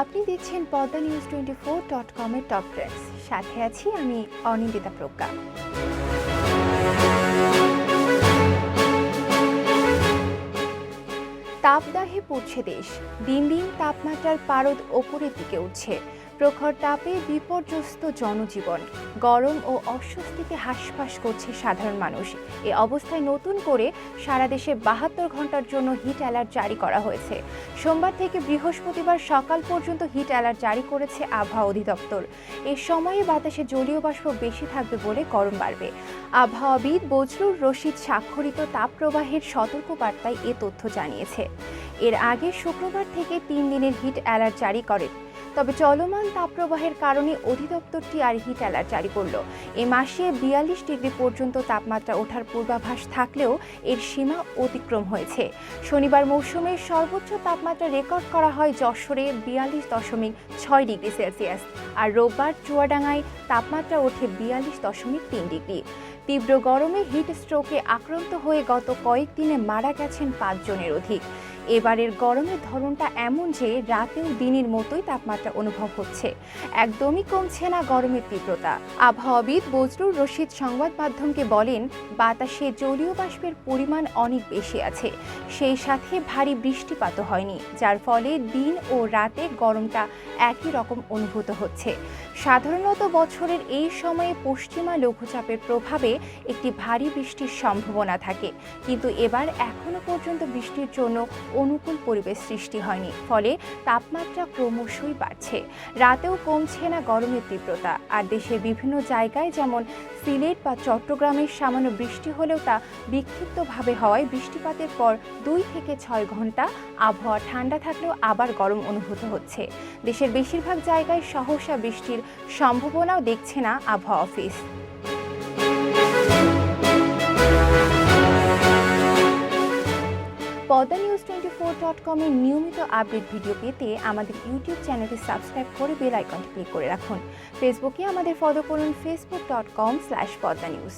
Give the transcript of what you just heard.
আপনি দেখছেন Padma news twenty four dot কমের টপ ট্রেন্ডস সাথে আছি আমি অনিন্দিতা প্রজ্ঞা। তাপদাহে পড়ছে দেশ। দিন দিন তাপমাত্রার পারদ ওপরের দিকে উঠছে। প্রখর তাপে বিপর্যস্ত জনজীবন। গরম ও অস্বস্তিতে হাসফাস করছে সাধারণ মানুষ। এ অবস্থায় নতুন করে সারা দেশে বাহাত্তর ঘণ্টার জন্য হিট অ্যালার্ট জারি করা হয়েছে। সোমবার থেকে বৃহস্পতিবার সকাল পর্যন্ত হিট অ্যালার্ট জারি করেছে আবহাওয়া অধিদপ্তর। এ সময়ে বাতাসে জলীয় বাষ্প বেশি থাকবে বলে গরম বাড়বে। আবহাওয়াবিদ বজরুর রশিদ স্বাক্ষরিত তাপপ্রবাহের সতর্কবার্তায় এ তথ্য জানিয়েছে। এর আগে শুক্রবার থেকে তিন দিনের হিট অ্যালার্ট জারি করে তবে চলমান তাপপ্রবাহের কারণে অধিদপ্তরটি আর হিট অ্যালার্ট জারি করল। এ মাসে বিয়াল্লিশ ডিগ্রি পর্যন্ত তাপমাত্রা ওঠার পূর্বাভাস থাকলেও এর সীমা অতিক্রম হয়েছে। শনিবার মৌসুমের সর্বোচ্চ তাপমাত্রা রেকর্ড করা হয় যশোরে বিয়াল্লিশ দশমিক ছয় ডিগ্রি সেলসিয়াস। আর রোববার চুয়াডাঙ্গায় তাপমাত্রা ওঠে বিয়াল্লিশ দশমিক তিন ডিগ্রি। তীব্র গরমে হিট স্ট্রোকে আক্রান্ত হয়ে গত কয়েকদিনে মারা গেছেন পাঁচজনের অধিক এবারের গরমের ধরনটা এমন যে রাতেও দিনের মতোই তাপমাত্রা অনুভব হচ্ছে। একদমই কমছে না গরমের তীব্রতা। আবহাওয়াবিদ বজরুর রশিদ সংবাদ মাধ্যমকে বলেন, বাতাসে জলীয় বাষ্পের পরিমাণ অনেক বেশি আছে। সেই সাথে ভারী বৃষ্টিপাতও হয়নি, যার ফলে দিন ও রাতে গরমটা একই রকম অনুভূত হচ্ছে। সাধারণত বছরের এই সময়ে পশ্চিমা লঘুচাপের প্রভাবে একটি ভারী বৃষ্টির সম্ভাবনা থাকে। কিন্তু এবার এখনও পর্যন্ত বৃষ্টির জন্য অনুকূল পরিবেশ সৃষ্টি হয়নি। ফলে তাপমাত্রা ক্রমশই বাড়ছে। রাতেও কমছে না গরমের তীব্রতা। আর দেশের বিভিন্ন জায়গায় যেমন সিলেট বা চট্টগ্রামের সামান্য বৃষ্টি হলেও তা বিক্ষিপ্তভাবে হওয়ায় বৃষ্টিপাতের পর দুই থেকে ছয় ঘণ্টা আবহাওয়া ঠান্ডা থাকলেও আবার গরম অনুভূত হচ্ছে। দেশের বেশিরভাগ জায়গায় সহসা বৃষ্টির সম্ভাবনাও দেখছে না আবহাওয়া office. Padma news twenty four dot কমের নিয়মিত আপডেট ভিডিও পেতে আমাদের ইউটিউব চ্যানেলটি সাবস্ক্রাইব করে বেল আইকনটি ক্লিক করে রাখুন। ফেসবুকে আমাদের ফলো করুন Facebook dot com slash Padma news.